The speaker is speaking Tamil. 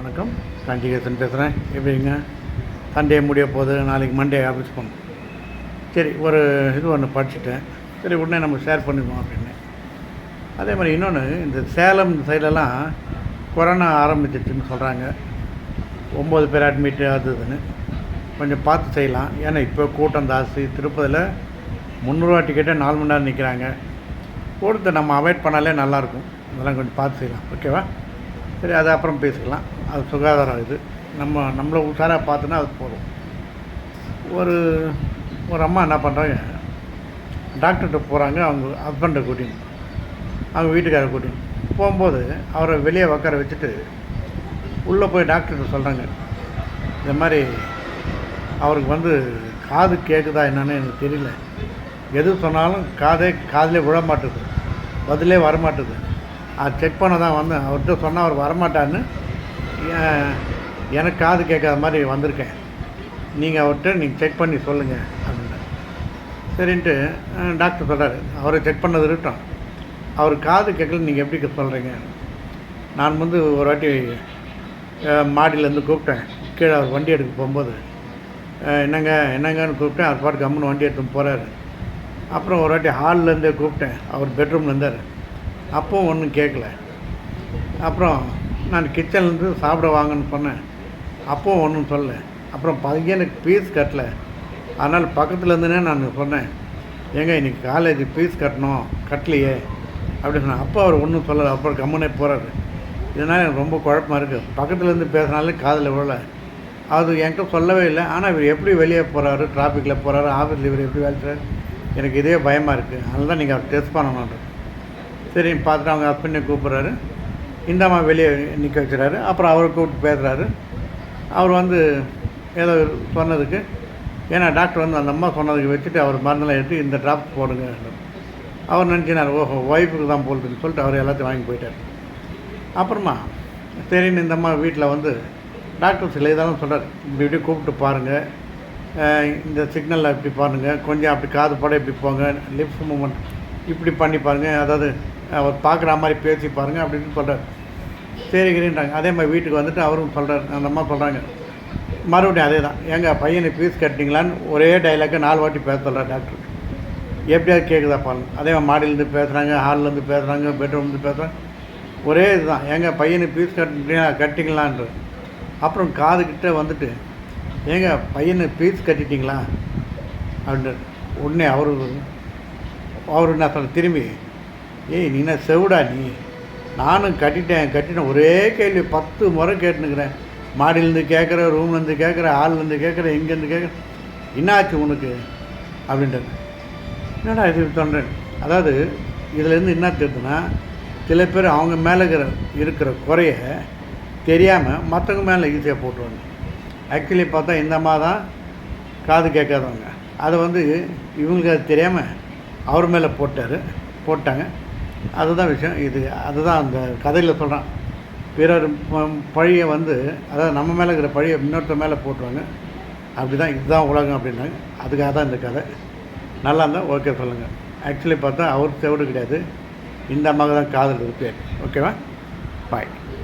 வணக்கம். காஞ்சிகேசன் பேசுகிறேன் எப்படிங்க சண்டே முடிய போகுது நாளைக்கு மண்டே ஆஃபீஸ் போகணும். சரி ஒரு இது ஒன்று படிச்சுட்டேன். சரி உடனே நம்ம ஷேர் பண்ணிடுவோம் அப்படின்னு. அதே மாதிரி இன்னொன்று இந்த சேலம் சைடெல்லாம் கொரோனா ஆரம்பிச்சிச்சுன்னு சொல்கிறாங்க ஒம்பது பேர் அட்மிட் ஆகுதுன்னு கொஞ்சம் பார்த்து செய்யலாம். ஏன்னா இப்போ கூட்டம் ஜாஸ்தி. திருப்பதியில் முந்நூறுரூவா டிக்கெட்டே நாலு மணி நேரம் நிற்கிறாங்க கூட்டத்தை நம்ம அவாய்ட் பண்ணாலே நல்லாயிருக்கும் அதெல்லாம் கொஞ்சம் பார்த்து செய்யலாம். ஓகேவா சரி அது அப்புறம் பேசிக்கலாம். அது சுகாதாரம் இது. நம்ம நம்மளை உஷாராக பார்த்தோன்னா அது போதும். ஒரு ஒரு அம்மா என்ன பண்ணுறாங்க டாக்டர்கிட்ட போகிறாங்க அவங்க ஹஸ்பண்டை கூட்டின்னு அவங்க வீட்டுக்காரை கூட்டின்னு போகும்போது அவரை வெளியே உட்கார வச்சுட்டு உள்ளே போய் டாக்டர்கிட்ட சொல்கிறாங்க இந்த மாதிரி அவருக்கு வந்து காது கேட்குதா என்னன்னு எனக்கு தெரியல. எது சொன்னாலும் காதே காதிலே விழ மாட்டுது பதிலே வரமாட்டுது. அது செக் பண்ண தான் வந்தேன். அவர்கிட்ட சொன்னால் அவர் வரமாட்டான்னு எனக்கு காது கேட்காத மாதிரி வந்திருக்கேன். நீங்கள் அவர்கிட்ட நீங்கள் செக் பண்ணி சொல்லுங்கள் அப்படின்னு சரின்ட்டு டாக்டர் சொல்கிறாரு அவரை செக் பண்ணது இருக்கட்டும். அவர் காது கேட்கல நீங்கள் எப்படி சொல்கிறீங்க நான் வந்து ஒரு வாட்டி மாடியிலேருந்து கூப்பிட்டேன். கீழே அவர் வண்டி எடுக்க போகும்போது. என்னங்க என்னங்கன்னு கூப்பிட்டேன். அவர் பாட்டு கம்முன்னு வண்டி எடுத்துன்னு போகிறாரு அப்புறம் ஒரு வாட்டி ஹால்லேருந்தே கூப்பிட்டேன். அவர் பெட்ரூமில் இருந்தார். அப்பவும் ஒன்றும் கேட்கல. அப்புறம் நான் கிச்சன்லேருந்து சாப்பிட வாங்கன்னு சொன்னேன். அப்போவும் ஒன்றும் சொல்லலை. அப்புறம் பையனுக்கு ஃபீஸ் கட்டல. அதனால் பக்கத்துலேருந்துனே நான் சொன்னேன் ஏங்க இன்றைக்கி காலேஜ் ஃபீஸ் கட்டணும் கட்டலையே. அப்படின்னு சொன்னேன். அப்போ அவர் ஒன்றும் சொல்லலை. அப்புறம் கம்முனே போகிறாரு இதனால் எனக்கு ரொம்ப குழப்பமா இருக்குது பக்கத்துலேருந்து பேசினாலே காதில் விழல. அது என்கிட்ட சொல்லவே இல்லை. ஆனால் இவர் எப்படி வெளியே போகிறாரு டிராஃபிக்கில் போகிறாரு ஆஃபீஸில் இவர் எப்படி வேலை செய்கிறார் எனக்கு இதே பயமாக இருக்குது அதனால தான் நீங்கள் அவர் டெஸ்ட் பண்ணணுன்ற சரி பார்த்துட்டு அவங்க ஹஸ்பண்டை கூப்பிட்றாரு. இந்த அம்மா வெளியே நிற்க வச்சுறாரு. அப்புறம் அவரை கூப்பிட்டு பேசுகிறாரு அவர் வந்து ஏதோ சொன்னதுக்கு ஏன்னா டாக்டர் வந்து அந்த அம்மா சொன்னதுக்கு வச்சுட்டு அவர் மருந்தெல்லாம் எடுத்து இந்த ட்ராப் போடுங்க அவர் நினச்சினார் ஓஹோ ஒய்ஃபுக்கு தான் போடுதுன்னு சொல்லிட்டு அவர் எல்லாத்தையும் வாங்கி போயிட்டார். அப்புறமா சரின்னு இந்த அம்மா வீட்டில் வந்து டாக்டர் சில இதெல்லாம் சொல்கிறார் இப்படி இப்படி கூப்பிட்டு பாருங்கள் இந்த சிக்னலில் இப்படி பாருங்கள் கொஞ்சம் அப்படி காது பட இப்படி போங்க. லிப்ஸ் மூமெண்ட் இப்படி பண்ணி பாருங்கள் அதாவது அவர் பார்க்குற மாதிரி பேசி பாருங்கள் அப்படின்னு சொல்கிறார் சரிங்கிறீன்றாங்க அதே மாதிரி வீட்டுக்கு வந்துட்டு அவரும் சொல்கிறார் அந்த அம்மா சொல்கிறாங்க மறுபடியும் அதே தான் ஏங்க பையனுக்கு ஃபீஸ் கட்டிங்களான்னு ஒரே டைலாக்கை நாலு வாட்டி பேச சொல்கிறார் டாக்டர் எப்படியாவது கேட்குதா பாருங்க. அதே மாதிரி மாடியிலேருந்து பேசுகிறாங்க ஹால்லேருந்து பேசுகிறாங்க பெட்ரூம்லேருந்து பேசுகிறாங்க ஒரே இதுதான். ஏங்க பையனுக்கு ஃபீஸ் கட்டிங்களா கட்டிங்களான்ற அப்புறம் காதுகிட்ட வந்துட்டு ஏங்க பையனுக்கு ஃபீஸ் கட்டிட்டீங்களா? அப்படின்ட்டு உடனே அவரு அவர் என்ன சொல்ல திரும்பி ஏய் நீ என்ன செவிடா நீ? நானும் கட்டிட்டேன் கட்டிட்டேன். ஒரே கேள்வி பத்து முறை கேட்டுனுக்கிறேன். மாடியிலேருந்து கேட்குற ரூம்லேருந்து கேட்குற ஆள்லேருந்து கேட்குற எங்கேருந்து கேட்குற. என்னாச்சு உனக்கு? அப்படின்ட்டு என்னடா இது சொல்கிறேன் அதாவது இதுலேருந்து என்ன தெரியுதுன்னா சில பேர் அவங்க மேலே இருக்கிற இருக்கிற குறைய தெரியாமல் மற்றவங்க மேலே ஈஸியாக போட்டுருவாங்க. ஆக்சுவலி பார்த்தா இந்த மாதிரி தான் காது கேட்காதவங்க. அதை வந்து இவங்களுக்கு அது தெரியாமல் அவர் மேலே போட்டார் போட்டாங்க. அதுதான் விஷயம். இது அதுதான் அந்த கதையில் சொல்கிறான் பிறர் பழியை வந்து அதாவது நம்ம மேலே இருக்கிற பழியை இன்னொருத்த மேலே போட்டுருவாங்க. அப்படி தான் இதுதான் உலகம் அப்படின்னாங்க அதுக்காக தான் இந்த கதை. நல்லா இருந்தால் ஓகே சொல்லுங்கள் ஆக்சுவலி பார்த்தா அவர் செவடு கிடையாது. இந்த அம்மாவுக்கு தான் காதல் இருக்கு. ஓகேவா? பாய்